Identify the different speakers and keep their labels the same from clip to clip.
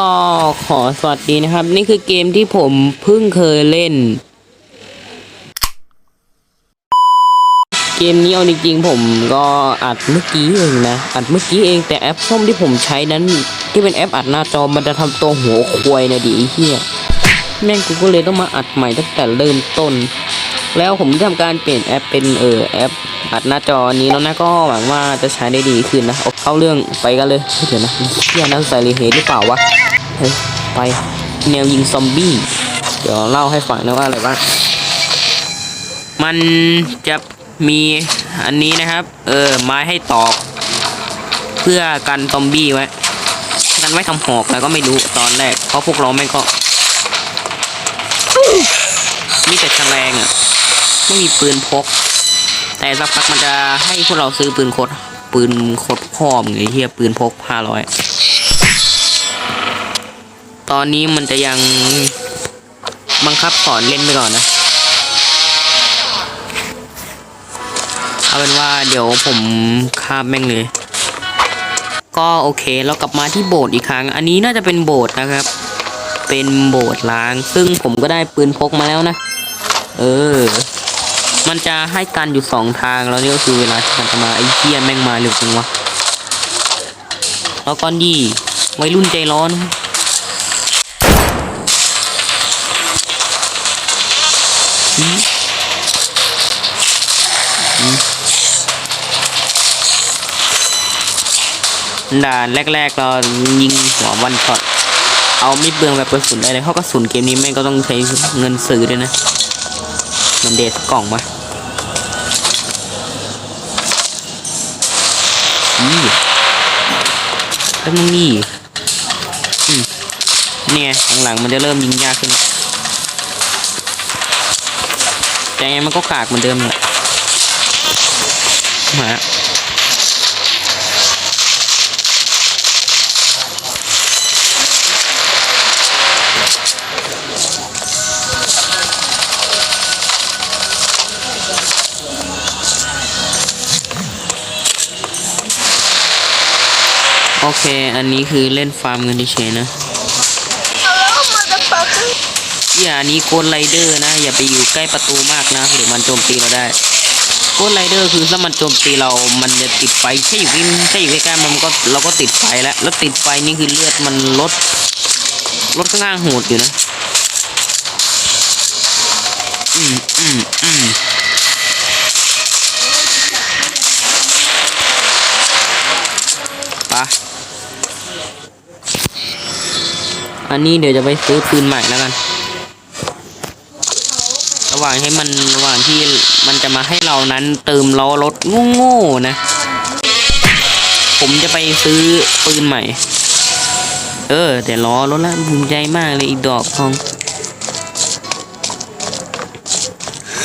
Speaker 1: ก็ขอสวัสดีนะครับ นี่คือเกมที่ผมเพิ่งเคยเล่น เกมนี้เอาจริงๆผมก็อัดเมื่อกี้เองนะ อัดเมื่อกี้เองแต่แอปส้มที่ผมใช้นั้น ที่เป็นแอปอัดหน้าจอมันจะทำตัวหัวควายนะดิเหี้ยแม่งกูก็เลยต้องมาอัดใหม่ตั้งแต่เริ่มต้น แล้วผมได้ทำการเปลี่ยนแอปเป็นเออแอปอัดหน้าจอนี้แล้วนะก็หวังว่าจะใช้ได้ดีขึ้นนะเอาเข้าเรื่องไปกันเลยเดี๋ยวนะเฮียนั่นใส่รีเฮดหรือเปล่าวะ เฮ้ยไปแนวยิงซอมบี้ เดี๋ยวเล่าให้ฟังนะว่าอะไรบ้าง มันจะมีอันนี้นะครับ เออไม้ให้ตอก เพื่อกันซอมบี้ไว้ กันไว้ทำหอกแล้วก็ไม่รู้ตอนแรก เพราะพวกเราแม่ก็มีแต่แฉลงอะ ไม่มีปืนพก แต่สักพักมันจะให้พวกเราซื้อปืนคดปืนคดพ่อมไงเฮียปืนพกห้าร้อย ตอนนี้มันจะยังบังคับสอนเล่นไปก่อนนะ เอาเป็นว่าเดี๋ยวผมข้ามแม่งเลย ก็โอเคเรากลับมาที่โบสถ์อีกครั้ง อันนี้น่าจะเป็นโบสถ์นะครับ เป็นโบสถ์ล้าง ซึ่งผมก็ได้ปืนพกมาแล้วนะ เออ มันจะให้กันอยู่สองทางแล้วนี่ก็คือเวลาที่มันจะมาไอ้เหี้ยแม่งมาเร็วจังวะแล้วก่อนดีวัยรุ่นใจร้อน ด่านแรกๆเรายิงหัววันช็อตเอาไม่เบืองแบบกระสุนได้เลยเพราะกระสุนเกมนี้แม่งก็ต้องใช้เงินซื้อด้วยนะมันเดทกล่องมานี่แล้วมึงนี่อืมเนี่ยหลังๆมันจะเริ่มยิงยากขึ้นแต่ยังไงมันก็กากเหมือนเดิมแหละมา อเค อันนี้คือเล่นฟาร์มเงินเฉยนะอย่าอันนี้โกนไรเดอร์นะ อย่าไปอยู่ใกล้ประตูมากนะหรือมันโจมตีเราได้โกนไรเดอร์คือถ้ามันโจมตีเรา มันจะติดไฟแค่อยู่ใกล้แค่อยู่ใกล้ๆมันก็เราก็ติดไฟแล้ว แล้วติดไฟนี่คือเลือดมันลดลดข้างล่างโหดอยู่นะ อืมอืมอืม อันนี้เดี๋ยวจะไปซื้อปืนใหม่แล้วกัน ระหว่างให้มันระหว่างที่มันจะมาให้เรานั้นเติมล้อรถโง่ๆนะ ผมจะไปซื้อปืนใหม่ เออ แต่ล้อรถละภูมิใจมากเลยอีกดอกทอง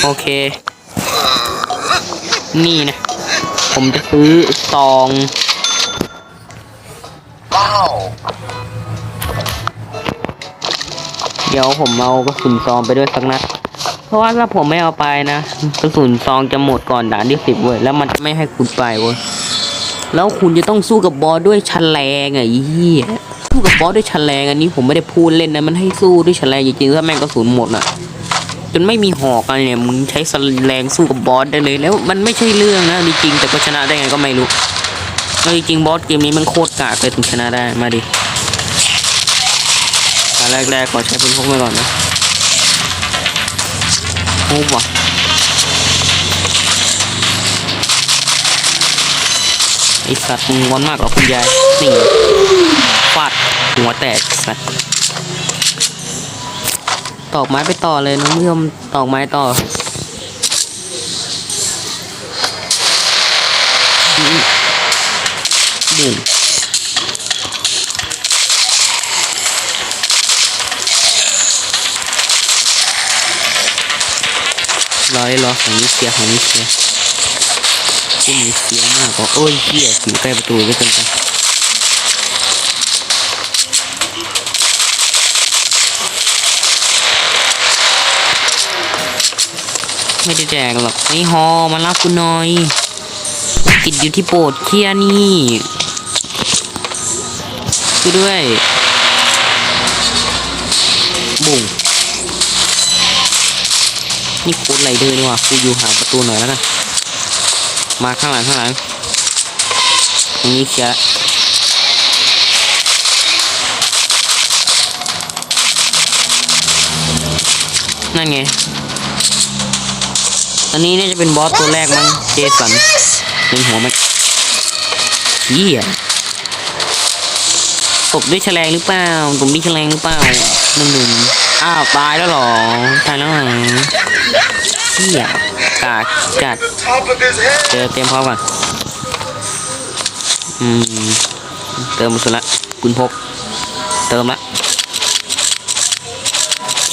Speaker 1: โอเค นี่นะ ผมจะซื้อซอง
Speaker 2: Wow.
Speaker 1: เดี๋ยวผมเอากระสุนซองไปด้วยสักนัด เพราะว่าถ้าผมไม่เอาไปนะกระสุนซองจะหมดก่อนด่านที่สิบเว้ยแล้วมันจะไม่ให้คุณไปเว้ยแล้วคุณจะต้องสู้กับบอสด้วยฉลงอะไอ้เหี้ยสู้กับบอสด้วยฉลงอันนี้ผมไม่ได้พูดเล่นนะมันให้สู้ด้วยฉลงจริงๆถ้าแม่งกระสุนหมดอะจนไม่มีหอกอะไรเนี่ยมึงใช้สแลงสู้กับบอสได้เลยแล้วมันไม่ใช่เรื่องนะจริงๆแต่ก็ชนะได้ไงก็ไม่รู้แล้วจริงๆบอสเกมนี้มันโคตรกากเลยถึงชนะได้มาดิ แรกๆขอใช้ปืนพกไปก่อนนะโอ้ว่ะไอสัตว์มึงงอนมากเหรอคุณยายนี่ฟาดหัวแตกสัตว์ตอกไม้ไปต่อเลยน้องผู้ชมตอกไม้ต่ออืม รอเลยรอของนี้เสียของนี้เสียที่มีเสียมากกว่าโอ้ยเหี้ยอยู่ใกล้ประตูก็เกินไปไม่ได้แจกหรอกไอ้ฮอมารับกูหน่อยติดอยู่ที่โปรดเคียนี่ช่วยด้วยบุ้ง นี่โคตรไรเดอร์นี่ว่ะกูอยู่หาประตูหน่อยแล้วกันมาข้างหลังข้างหลังตรงนี้เคลียร์ละนั่นไง อันนี้น่าจะเป็นบอสตัวแรกมั้ง เจสันเป็นหัวมันเฮียตบด้วยแฉลงหรือเปล่าตบด้วยแฉลงหรือเปล่าหนึ่งหนึ่ง อ้าวตายแล้วหรอตายแล้วหรอเฮียกาจัดเจอเตรียมพร้อมก่อนอืมเติมสุดละปืนพก เติมละ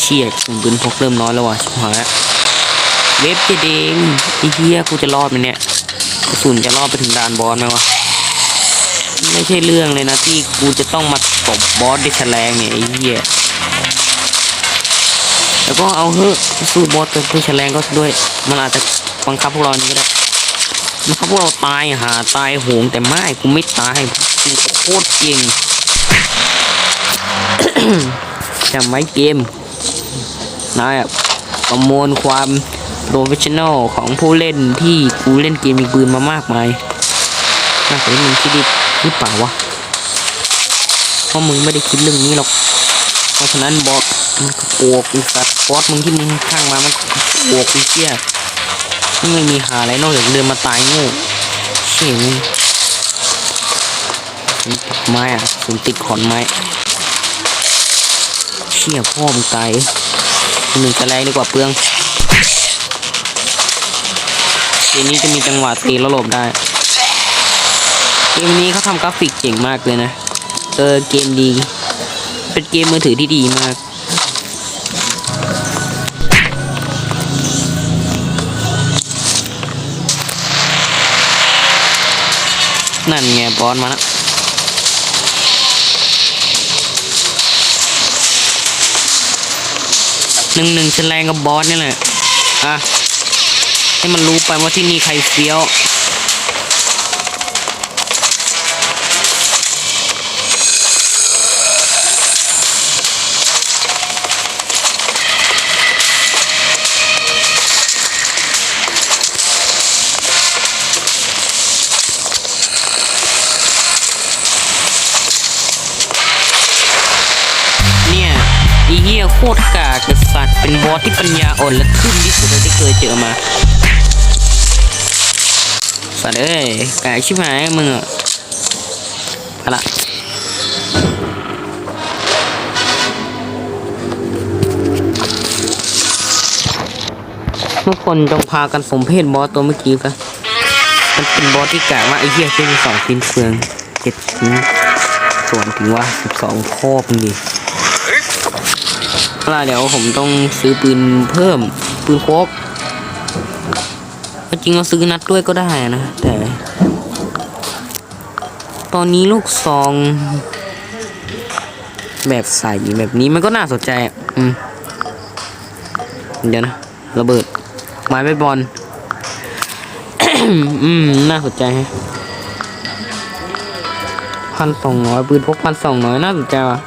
Speaker 1: เชี่ยปืนพกเริ่มน้อยแล้วว่ะหายละเว็บจะเด้งไอ้เหี้ยกูจะรอดไหมเนี่ยกระสุนจะรอดไปถึงด่านบอสไหมวะไม่ใช่เรื่องเลยนะที่กูจะต้องมาตบบอสด้วยแฉลงเนี่ยไอ้เหี้ย แล้วก็เอาเฮ้อสู้บอสด้วยแฉลงก็ด้วยมันอาจจะบังคับพวกเรานี้ก็ได้มันเขาพวกเราตายหาตายโหงแต่ไม่กูไม่ตายกูโคตรเก่งจำไว้เกมนายประมวลความโปรเฟชชั่นอลของผู้เล่นที่กูเล่นเกมมีปืนมามากมายน่าจะมึงคิดดิหรือเปล่าวะเพราะมึงไม่ได้คิดเรื่องนี้หรอก ราะฉะนั้นบอสมันก็โกกอีสัตว์บอสมึงที่มึงข้างมามันก็โกอีเชี่ยไม่มีหาอะไรนอกจากเดินมาตายง่เชี่ยงติดไม้อะผมติดขอนไม้เชี่ยพ่อมึงตายหนึ่งจะแรงดีกว่าเปลืองเกมนี้จะมีจังหวะตีแล้วหลบได้เกมนี้เขาทำกราฟิกเจ๋งมากเลยนะ เออเกมดี เป็นเกมมือถือที่ดีมากนั่นไงบอสมาแล้วหนึ่งหนึ่งฉันแรงกับบอสนี่แหละ อะ ให้มันรู้ไปว่าที่นี่ใครเฟี้ยว คตรกากกสัตว์เป็นบอสที่ปัญญาอ่อนและทึ่มที่สุดที่เคยเจอมา สัตว์เอ้ยกากชิบหายมึงอะเอาละทุกคนจงพากันสมเพศบอสตัวเมื่อกี้กันมันเป็นบอสที่กากมากไอ้เหี้ยเป็นสองชิ้นเฟืองเจ็ดชิ้นส่วนถึงว่าสิบสองข้อมึงดิ ล่ะเดี๋ยวผมต้องซื้อปืนเพิ่มปืนโคกจริงเราซื้อนัดด้วยก็ได้นะ แต่ ตอนนี้ลูกซอง แบบใส่แบบนี้มันก็น่าสนใจอืมเดี๋ยวนะระเบิดไม้ใบสบอลอืมน่าสนใจฮะพันสองร้อยปืนพกพันสองร้อยน่าสนใจว่ะ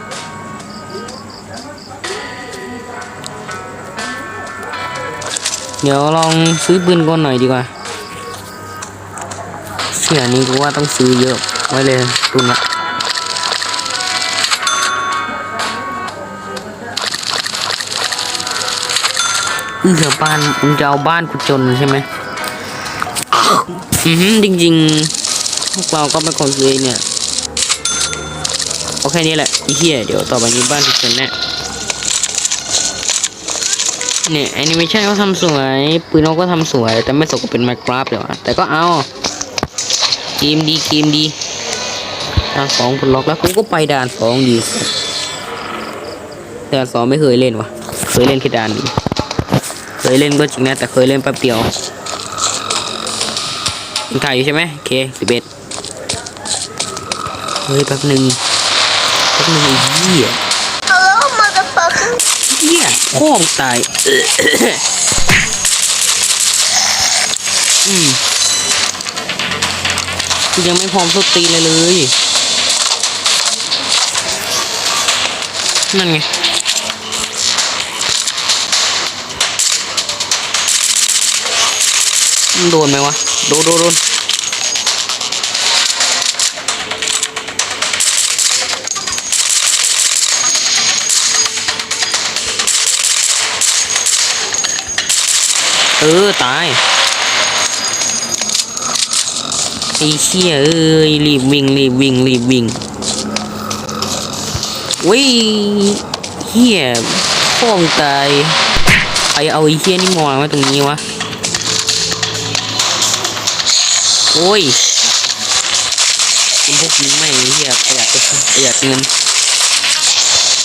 Speaker 1: เดี๋ยวลองซื้อปืนก่อนหน่อยดีกว่าเสียนี้กูว่าต้องซื้อเยอะไว้เลยตุนละอือเดี๋ยวบ้านมึงจะเอาบ้านกูจนใช่ไหมอือหือจริงๆพวกเราก็เป็นคนซื้อเนี่ย โอเคนี้แหละอ้เหี้ยเดี๋ยวต่อไปนี้บ้านกูจนแน่ เนี่ยแอนิเมชันเขาทำสวย ปืนเขาก็ทำสวย แต่ไม่สกเป็น Minecraft เลยวะแต่ก็เอาเกมดีเกมดีด่านสองปลดล็อกแล้วกูก็ไปด่านสองดีด่านสองไม่เคยเล่นวะเคยเล่นแค่ด่านนี้เคยเล่นก็จริงนะแต่เคยเล่นแป๊บเดียวยังถ่ายอยู่ใช่ไหมโอเคสิบเอ็ดเฮ้ยแป๊บหนึ่งแป๊บหนึ่งไอ้เหี้ย เฮียพ่องตายอืมยังไม่พร้อมสตีเลยเลย นั่นไงโดนไหมวะ โดนโดนโดน เออ ตายไอ้เชี่ยเอ้ยรีบวิ่งรีบวิ่งรีบวิ่งวิเฮียพ่องตายใครเอาไอ้เฮียนี่มาวางไว้ตรงนี้วะโอ้ยคุณพวกนี้ไม่งไอ้เฮียประหยัดประหยัดเงิน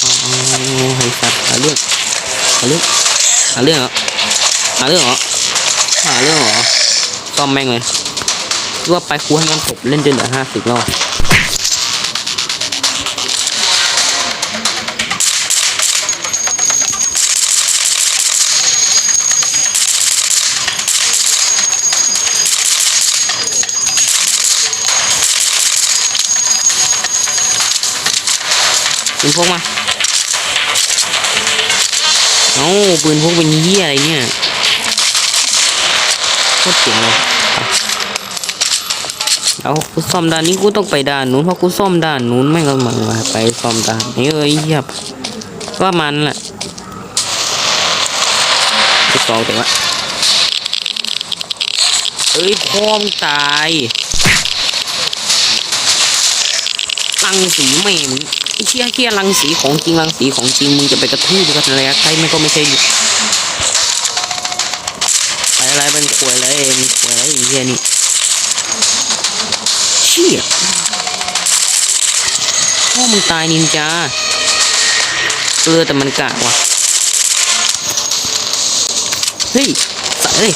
Speaker 1: อ๋อไอ้สัตว์หาเรื่องหาเรื่องหาเรื่องเหรอหาเรื่องเหรอ หาเรื่องเหรอซ่อมแม่งเลยว่าไปครูให้มันจบเล่นจนเหลือห้าสิบรอบปืนพกมา เอ้าปืนพกเป็นเหี้ยอะไรเนี่ย โคตรเจ๋งเลยเอากูซ่อมด้านนี้กูต้องไปด้านนู้นเพราะกูซ่อมด้านนู้นไม่ก็มาไปซ่อมด้านนี้เอ้ยเหี้ยว่ามันแหละไปต่อแต่ว่าเอ้ยพ่อมตายรังสีแม่มึงไอ้เชี่ยเชี่ยรังสีของจริงรังสีของจริงมึงจะไปกระทืบกันอะไรใครไม่ก็ไม่ใช่ อยู่ไปอะไรเป็นขวยอะไรมึงขวยอะไรอ้เหี้ยนี่เชี่ยพ่อมึงตายนินจาเออแต่มันกะว่ะเฮ้ยสัตว์เอ้ย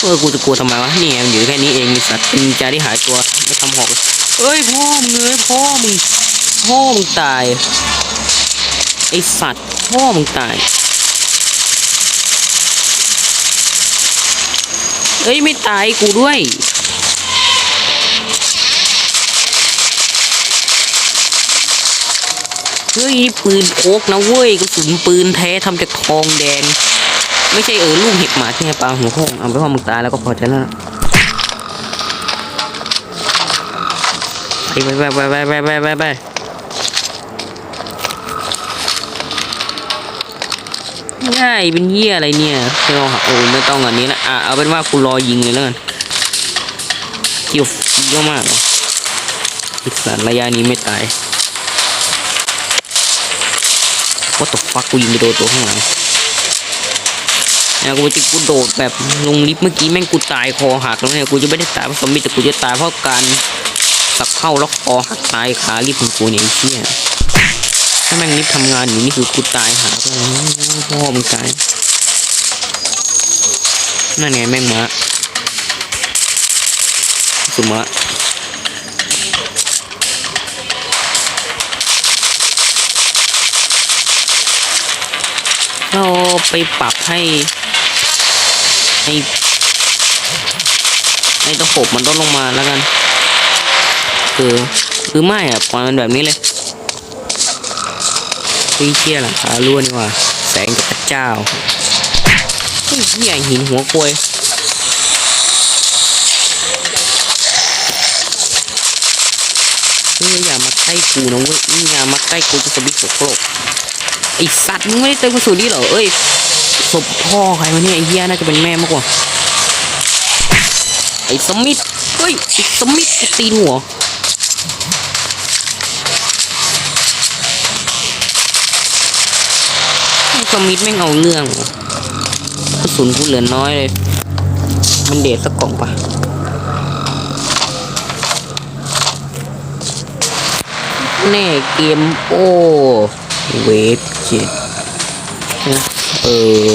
Speaker 1: เออกูจะกลัวทำไมวะนี่ไงมันอยู่แค่นี้เองสัตว์นินจาที่หายตัวไม่ทำหอกเลยเอ้ยพ่อมึงเอ้ยพ่อมึงพ่อมึงตายไอสัตว์พ่อมึงตาย เอ้ย ไม่ตายกูด้วย เฮ้ยนี่ปืนโคกนะเว้ยกระสุนปืนแท้ทำจากทองแดง ไม่ใช่เออลูกเห็บหมาที่ให้ปลาหัวโค้งเอาไปว่ามึงตายแล้วก็พอใจแล้วนะไปไปไปไปไปไปไปไป ง่ายเป็นเหี้ยอะไรเนี่ยไม่ต้องโอ้ไม่ต้องอันนี้นะอะเอาเป็นว่ากูรอยิงเลยแล้วกันเกี่ยวเยอะมากเหรออีสานระยะนี้ไม่ตาย What the fuck กูยิงไปโดนตัวข้างหลังเนี่ยกูจะกูโดดแบบลงลิฟต์เมื่อกี้แม่งกูตายคอหักแล้วเนี่ยกูจะไม่ได้ตายเพราะซอมบี้แต่กูจะตายเพราะการสับเข้าแล้วคอหักตายขาลิฟต์ของกูเนี่ยไอ้เชี่ย ถ้าแม่งลิฟทำงานอยู่นี่คือกูตายหาไปพ่อมึงตายนั่นไงแม่งมาสุมาเราไปปรับให้ให้ให้ตะขบมันลดลงมาแล้วกัน คือหรือไม่อะปล่อยมันแบบนี้เลย วิ่งเชี่ยหลังคารั่วนี่ว่าแสงจากพระเจ้าเฮ้ยเหี้ยหินหัวกลวยเฮ้ยอย่ามาใกล้กูนะเว้ยอย่ามาใกล้กูจะสบิสกโลกไอสัตว์มึงไม่ได้เติมกระสุนนี่เหรอเอ้ยศพพ่อใครวะเนี่ยไอเหี้ยน่าจะเป็นแม่มากกว่าไอ้สมิธเฮ้ยไอ้สมิธตีนหัว มิธไม่งเอาเรื่องว่ะกระสุนกูเหลือน้อยเลย มันเดทสักกล่องปะแน่เกมโอ้เวฟเจ็ดนะเออ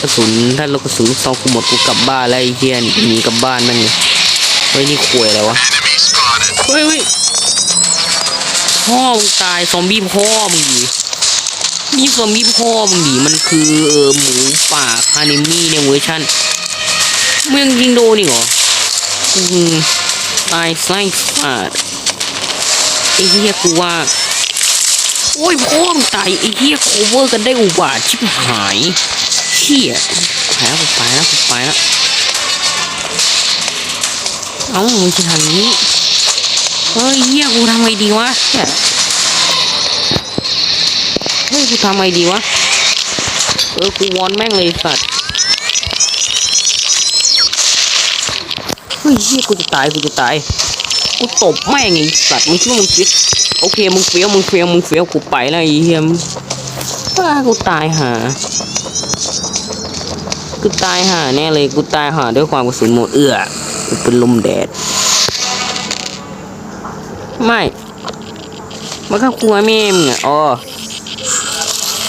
Speaker 1: กระสุนถ้าเรากระสุนลูกซองกูหมดกูกลับบ้านแล้วไอ้เหี้ยหนีกลับบ้านแม่งเลยเฮ้ยนี่ขวยอะไรวะเฮ้ยเฮ้ย พ่อมึงตายซอมบี้พ่อมึงดินี่ซอมบี้พ่อมึงดิมันคือเออหมูป่าคาเนมี่ในเวอร์ชันเมึงยิงโดนอีกเหรออืมตายไส้ขาดไอ้เหี้ยกูว่า โอ้ยพ่อมึงตายไอ้เหี้ยโคเวอร์กันได้อุบาทชิบหายเหี้ยไปแล้วไปแล้วไปแล้วเอ้ามึงจะทำอย่างนี้ เฮ้ยเหี้ยกูทำไงดีวะเฮ้ยกูทำไงดีวะ เออกูวอนแม่งเลยสัตว์เฮ้ยเหี้ยกูจะตายกูจะตาย กูตบแม่งไอ้สัตว์มึงคิดว่ามึงคิดโอเคมึงเฟี้ยวมึงเฟี้ยวมึงเฟี้ยวกูไปแล้วไอ้เหี้ยมว่ากูตายหากูตายหาแน่เลยกูตายหาด้วยความกระสุนหมดเอื้อกูเป็นลมแดด ไม่มาเข้าครัวแม่มึงอะอ๋อ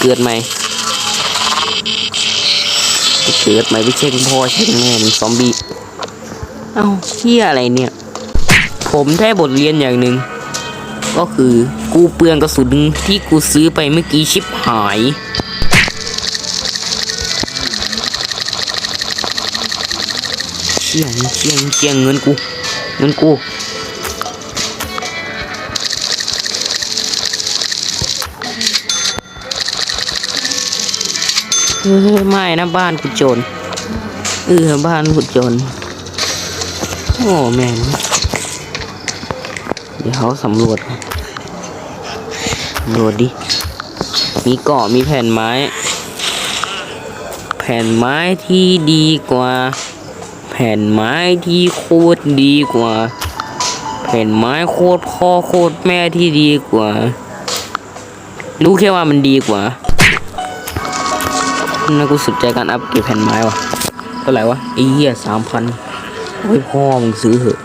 Speaker 1: เกิดใหมเกิดใหมไม่ใช่คุณพ่อใช่คุณแม่มซอมบี้เอ้าเฮียอะไรเนี่ย ผมได้บทเรียนอย่างหนึ่งก็คือกูเปลืองกระสุนที่กูซื้อไปเมื่อกี้ชิบหายเชี่ยงเชี่ยงเชี่ยงเงินกู เงินกู ไม่นะบ้านกูจนเออบ้านกูจนโอ้แม่นเดี๋ยวเขาสำรวจสำรวจดิ มีเกาะมีแผ่นไม้ แผ่นไม้ที่ดีกว่า แผ่นไม้ที่โคตรดีกว่า แผ่นไม้โคตรพ่อโคตรแม่ที่ดีกว่า รู้แค่ว่ามันดีกว่า น่ากูสุดใจการอัพเกรดแผ่นไม้ว่ะเท่าไหร่วะไอ้เหี้ยสามพันโอ้ยพ่อมึงซื้อเหอะ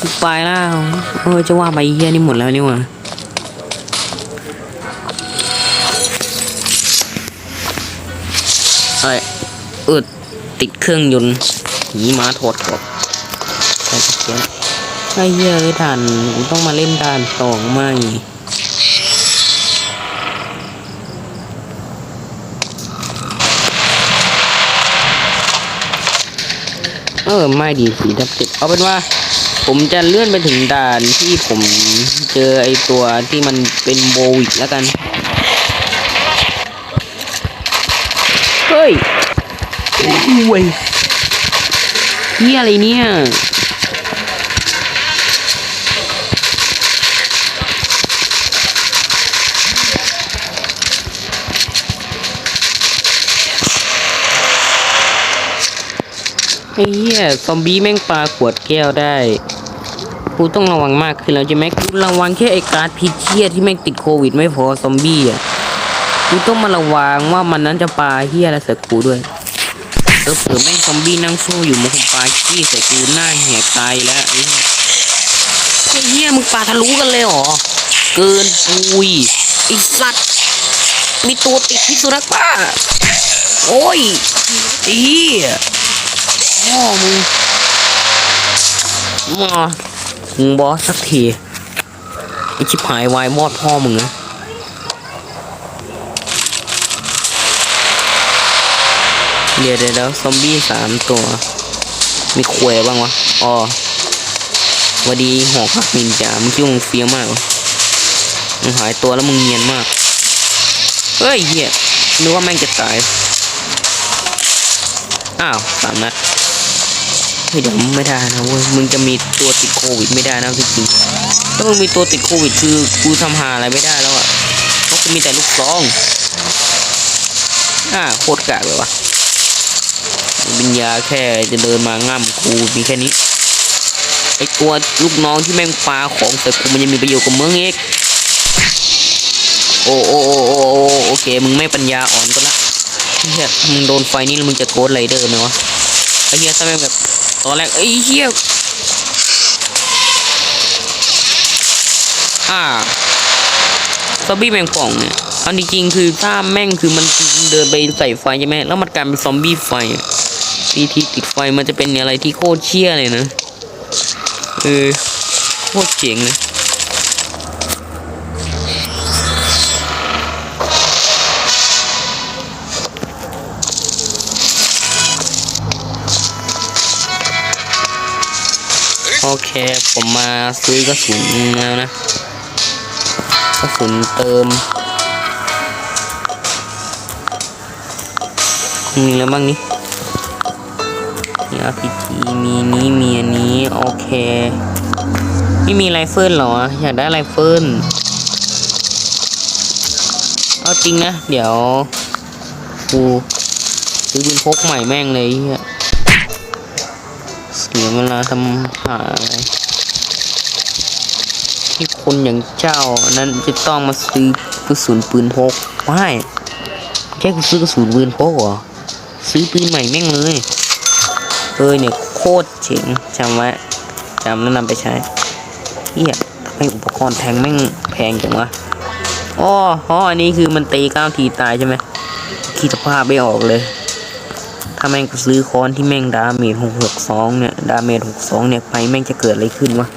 Speaker 1: กูไปแล้วเออจะว่าไปเฮียนี่หมดแล้วนี่หว่าเอ้ยเออติดเครื่องยนต์หนีมาถอดถอดใช่เขียนไอ้เหี้ยเลยทันกูต้องมาเล่นด่านสองไหม เออไม่ดีสีทับเจ็ดเอาเป็นว่า ผมจะเลื่อนไปถึงด่านที่ผมเจอไอตัวที่มันเป็นโบวิกแล้วกัน เฮ้ยโอ้ยนี่อะไรเนี่ย ไอ้เหี้ยซอมบี้แม่งปลาขวดแก้วได้กูต้องระวังมากขึ้นแล้วใช่ไหมกูระวังแค่ไอ้การ์ดพิเชียที่แม่งติดโควิดไม่พอซอมบี้อะกูต้องมาระวังว่ามันนั้นจะปลาเฮียอะไรใส่กูด้วยเออเผื่อแม่งซอมบี้นั่งสู้อยู่มันคงปลาขี้ใส่กูหน้าแหกตายแล้วไอ้เหี้ยไอ้เหี้ยมึงปลาทะลุกันเลยเหรอเกินปุยไอ้สัตว์มีตัวติดพิษสุนัขบ้าโอ้ยไอ้เหี้ย พ่อมึงมามึงบอสสักทีไอชิบหายวายมอดพ่อมึงนะเดี๋ยวเดี๋ยวเดี๋ยวซอมบี้สามตัว มีควยบ้างวะอ๋อวัสดีหอกหักนินจามึงคิดว่ามึงเฟี้ยมากมึงหายตัวแล้วมึงเนียนมาก เฮ้ยเหี้ยนึกว่าแม่งจะตาย อ้าวสามนัด เฮ้ยเดี๋ยวมึงไม่ได้นะเว้ยมึงจะมีตัวติดโควิดไม่ได้นะจริงๆถ้ามึงมีตัวติดโควิดคือกูทำหาอะไรไม่ได้แล้วอะเพราะกูมีแต่ลูกซองอ่าโคตรกากเลยวะบิญญาแค่จะเดินมาง่ำกูมีแค่นี้ไอตัวลูกน้องที่แม่งปลาของใส่กูมันยังมีประโยชน์กับมึงเอกโอ้โอ้โอ้โอ้โอ้โอเค มึงไม่ปัญญาอ่อนก็ละเฮียมึงโดนไฟนี่แล้วมึงจะโกดไรเดอร์ไหมวะไอ้เหี้ยถ้าแม่งแบบ ตอนแรกไอ้เหี้ยอ่าซอมบี้แมงป่องเนี่ยเอาจริงๆคือถ้าแม่งคือมันเดินไปใส่ไฟใช่ไหมแล้วมันกลายเป็นซอมบี้ไฟทีที่ติดไฟมันจะเป็นอะไรที่โคตรเชี่ยเลยนะเออโคตรเจ๋งเลย ผมมาซื้อกระสุนแล้วนะกระสุนเติมมีแล้วบ้างนี่มี RPG มีนี้มีอันนี้โอเค ไม่มีไรเฟิลหรอ อยากได้ไรเฟิลเอาจริงนะ เดี๋ยวกูซื้อปืนพกใหม่แม่งเลยเสียเวลาทำหาอะไร คนอย่างเจ้านั้นจะต้องมาซื้อกระสุนปืนพกไม่แค่กูซื้อกระสุนปืนพกเหรอซื้อปืนใหม่แม่งเลยเออเนี่ยโคตรเจ๋งจำไว้จำแล้วนำไปใช้เฮียทำไมอุปกรณ์แทงแม่งแพงจังวะอ๋ออ๋ออันนี้คือมันตีเก้าทีตายใช่ไหมคิดสภาพไม่ออกเลย ถ้าแม่งซื้อค้อนที่แม่งดาเมจหกหกสองเนี่ย ดาเมจหกสองเนี่ย ไปแม่งจะเกิดอะไรขึ้นวะ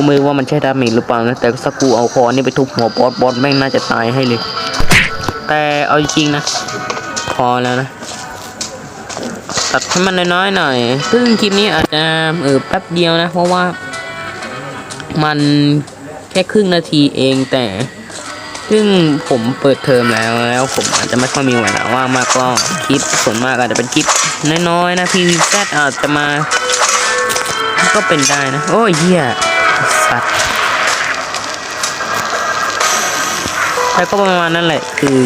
Speaker 1: กูไม่รู้ว่ามันใช่ดาเมจหรือเปล่านะแต่สักกูเอาคอนี่ไปทุบหัวบอสบอสแม่งน่าจะตายให้เลย แต่เอาจริงนะพอแล้วนะตัดให้มันน้อยๆหน่อยซึ่งคลิปนี้อาจจะเออแป๊บเดียวนะ เพราะว่า มันแค่ครึ่งนาทีเองแต่ ซึ่งผมเปิดเทอมแล้วแล้ว ผมอาจจะไม่ค่อยมีเวลาว่างมากก็คลิปส่วนมากอาจจะเป็นคลิปน้อยๆนะพีวีแซอาจจะมา ก็เป็นได้นะ โอ้ยเหี้ยสั ตว์แต่ก็ประมาณนั้นแหละ คือ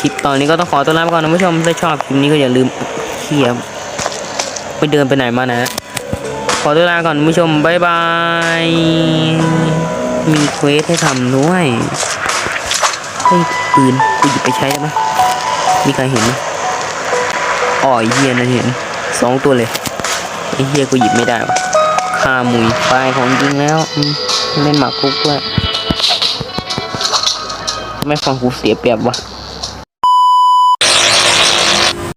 Speaker 1: คลิปตอนนี้ก็ต้องขอตัวลาไปก่อนนะผู้ชมถ้าชอบคลิปนี้ก็อย่าลืมเขียบไปเดินไปไหนมานะ ขอตัวลาก่อนผู้ชมบ๊ายบาย มีเควสให้ทำด้วยเฮ้ปืนกูหยิบไปใช้ได้ไหมมีใครเห็นไหมอ๋อเฮียนั่นเห็นสองตัวเลยไอเฮียกูหยิบไม่ได้วะ หาหมุยตายของจริงแล้วเล่นหมากคุกด้วยไม่ฟังกูเสียเปรียบวะ